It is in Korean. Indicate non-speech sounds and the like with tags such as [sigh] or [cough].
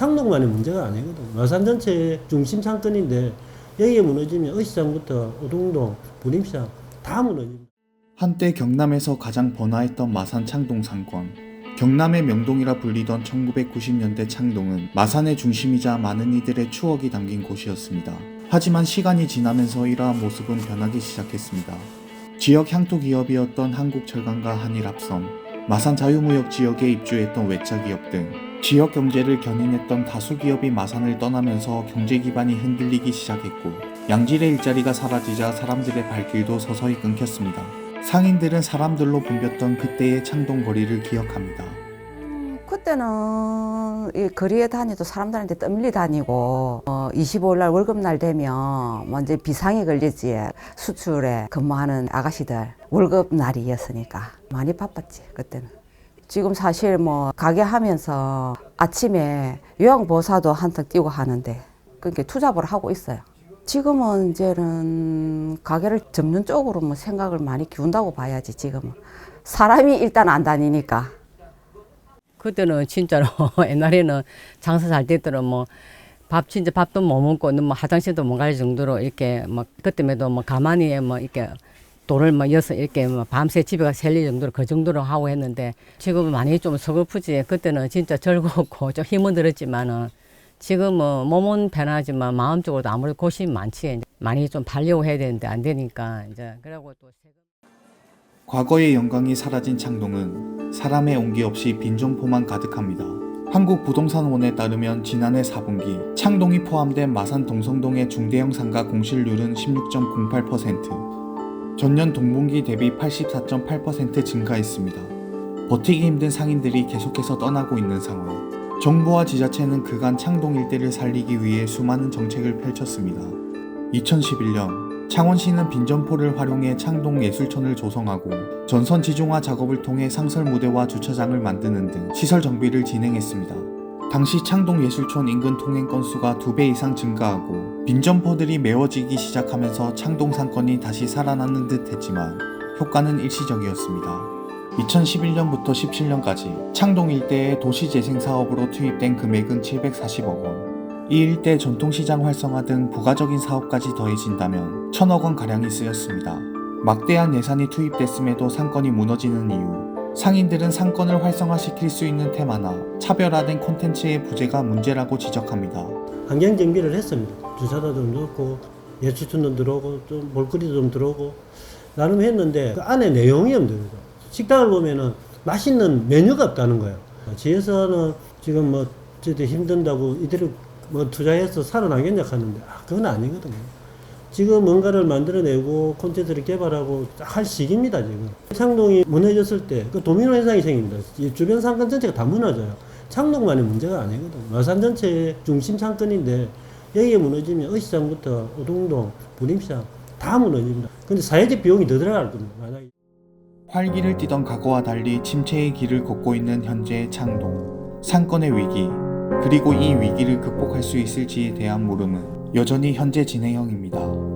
창동만의 문제가 아니거든. 마산 전체의 중심 상권인데 여기에 무너지면 의시장부터 오동동, 부림시장 다 무너집니다. 한때 경남에서 가장 번화했던 마산 창동 상권. 경남의 명동이라 불리던 1990년대 창동은 마산의 중심이자 많은 이들의 추억이 담긴 곳이었습니다. 하지만 시간이 지나면서 이러한 모습은 변하기 시작했습니다. 지역 향토 기업이었던 한국철강과 한일합성, 마산 자유무역 지역에 입주했던 외차 기업 등 지역 경제를 견인했던 다수 기업이 마산을 떠나면서 경제 기반이 흔들리기 시작했고 양질의 일자리가 사라지자 사람들의 발길도 서서히 끊겼습니다. 상인들은 사람들로 붐볐던 그때의 창동 거리를 기억합니다. 그때는 이 거리에 다니도 사람들한테 떠밀리 다니고 어, 25일 날 월급날 되면 먼저 비상이 걸리지 수출에 근무하는 아가씨들 월급날이었으니까 많이 바빴지 그때는 지금 사실 뭐 가게 하면서 아침에 요양보사도 한턱 뛰고 하는데 그렇게 투잡을 하고 있어요. 지금은 이제는 가게를 접는 쪽으로 뭐 생각을 많이 기운다고 봐야지 지금은. 사람이 일단 안 다니니까. 그때는 진짜로 [laughs] 옛날에는 장사 잘 됐더라 뭐 밥 진짜 밥도 못 먹고 뭐 화장실도 못 갈 정도로 이렇게 뭐 그때에도 뭐 가만히 뭐 이렇게 돌을 뭐 여서 이렇게 뭐 밤새 집에 가서 셀릴 정도로 그 정도로 하고 했는데 지금은 많이 좀 서글프지. 그때는 진짜 즐거웠고 좀 힘은 들었지만은 지금은 몸은 편하지만 마음적으로도 아무래도 고심이 많지. 많이 좀 팔려고 해야 되는데 안 되니까 이제 그러고 또 과거의 영광이 사라진 창동은 사람의 온기 없이 빈점포만 가득합니다. 한국부동산원에 따르면 지난해 4분기 창동이 포함된 마산 동성동의 중대형 상가 공실률은 16.08%, 전년 동분기 대비 84.8% 증가했습니다. 버티기 힘든 상인들이 계속해서 떠나고 있는 상황. 정부와 지자체는 그간 창동 일대를 살리기 위해 수많은 정책을 펼쳤습니다. 2011년 창원시는 빈점포를 활용해 창동 예술촌을 조성하고 전선 지중화 작업을 통해 상설 무대와 주차장을 만드는 등 시설 정비를 진행했습니다. 당시 창동 예술촌 인근 통행 건수가 두배 이상 증가하고 빈점포들이 메워지기 시작하면서 창동 상권이 다시 살아나는 듯 했지만 효과는 일시적이었습니다. 2011년부터 17년까지 창동 일대의 도시재생 사업으로 투입된 금액은 740억 원. 이 일대 전통시장 활성화 등 부가적인 사업까지 더해진다면 천억 원 가량이 쓰였습니다. 막대한 예산이 투입됐음에도 상권이 무너지는 이유. 상인들은 상권을 활성화시킬 수 있는 테마나 차별화된 콘텐츠의 부재가 문제라고 지적합니다. 환경 정비를 했습니다. 주차도 좀 넣고 예수촌도 들어오고 좀 볼거리도 좀 들어오고 나름 했는데 그 안에 내용이 없습니다. 식당을 보면은 맛있는 메뉴가 없다는 거예요. 지에서는 지금 뭐 저도 힘든다고 이대로 뭐 투자해서 살아나겠냐 하는데 아, 그건 아니거든요. 지금 뭔가를 만들어내고 콘텐츠를 개발하고 할 시기입니다 지금. 창동이 무너졌을 때 그 도미노 현상이 생깁니다. 이 주변 상권 전체가 다 무너져요. 창동만의 문제가 아니거든. 마산 전체의 중심 상권인데 여기에 무너지면 의시장부터 오동동, 부림시장 다 무너집니다. 근데 사회적 비용이 더 들어갈 겁니다. 만약에. 활기를 띠던 과거와 달리 침체의 길을 걷고 있는 현재의 창동. 상권의 위기, 그리고 이 위기를 극복할 수 있을지에 대한 물음은 여전히 현재 진행형입니다.